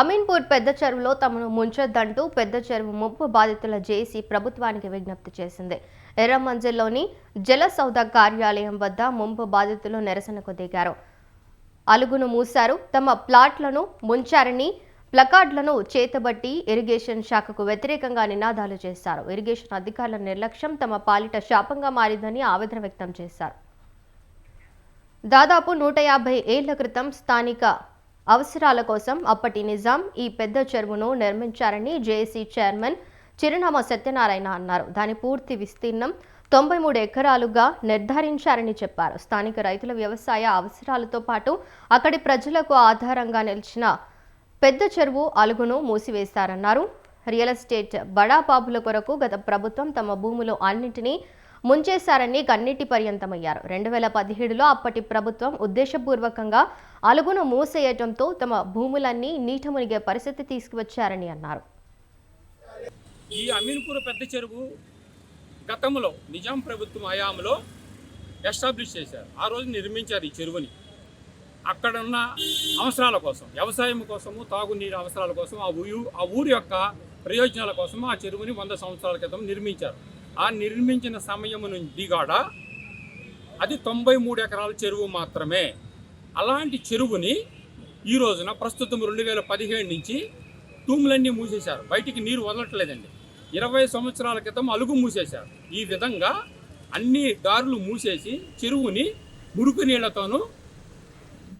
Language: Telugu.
అమీన్పూర్ పెద్ద చెరువులో తమను ముంచొద్దంటూ పెద్ద చెరువు ముప్పు బాధితుల జేసీ ప్రభుత్వానికి విజ్ఞప్తి చేసింది. ఎర్రమంజిల్లోని జల సౌద కార్యాలయం వద్ద ముంపు బాధితులు నిరసనకు దిగారు. అలుగును మూశారు. తమ ప్లాట్లను ముంచారని ప్లకార్డులను చేతబట్టి ఇరిగేషన్ శాఖకు వ్యతిరేకంగా నినాదాలు చేశారు. ఇరిగేషన్ అధికారుల నిర్లక్ష్యం తమ పాలిట శాపంగా మారిందని ఆవేదన వ్యక్తం చేశారు. దాదాపు నూట యాభై ఏళ్ళ క్రితం స్థానిక అవసరాల కోసం అప్పటి నిజాం ఈ పెద్ద చెరువును నిర్మించారని జేఏసీ చైర్మన్ చిరునామా సత్యనారాయణ అన్నారు. దాని పూర్తి విస్తీర్ణం తొంభై మూడు ఎకరాలుగా నిర్ధారించారని చెప్పారు. స్థానిక రైతుల వ్యవసాయ అవసరాలతో పాటు అక్కడి ప్రజలకు ఆధారంగా నిలిచిన పెద్ద చెరువు అలుగును మూసివేశారన్నారు. రియల్ ఎస్టేట్ బడాబాబుల కొరకు గత ప్రభుత్వం తమ భూములు అన్నింటినీ ముంచేశారని కన్నీటి పర్యంతమయ్యారు. రెండు వేల పదిహేడులో అప్పటి ప్రభుత్వం ఉద్దేశపూర్వకంగా అలుగును మూసేయటంతో తమ భూములన్నీ నీట మునిగే పరిస్థితి తీసుకువచ్చారని అన్నారు. ఈ అమీన్పూర్ పెద్ద చెరువు గతంలో నిజాం ప్రభుత్వం హయాంలో ఎస్టాబ్లిష్ చేశారు. ఆ రోజు నిర్మించారు ఈ చెరువుని. అక్కడ ఉన్న అవసరాల కోసం వ్యవసాయం కోసము తాగునీరు అవసరాల కోసం ఆ ఊరు ఆ ఊరి యొక్క ప్రయోజనాల కోసం ఆ చెరువుని వంద సంవత్సరాల క్రితం నిర్మించారు. ఆ నిర్మించిన సమయము నుండి కాడ అది తొంభై మూడు ఎకరాల చెరువు మాత్రమే. అలాంటి చెరువుని ఈ రోజున ప్రస్తుతం రెండు వేల పదిహేడు నుంచి తూములన్నీ మూసేశారు. బయటికి నీరు వదలట్లేదండి. ఇరవై సంవత్సరాల క్రితం అలుగు మూసేశారు. ఈ విధంగా అన్ని దారులు మూసేసి చెరువుని మురుకు నీళ్ళతోనూ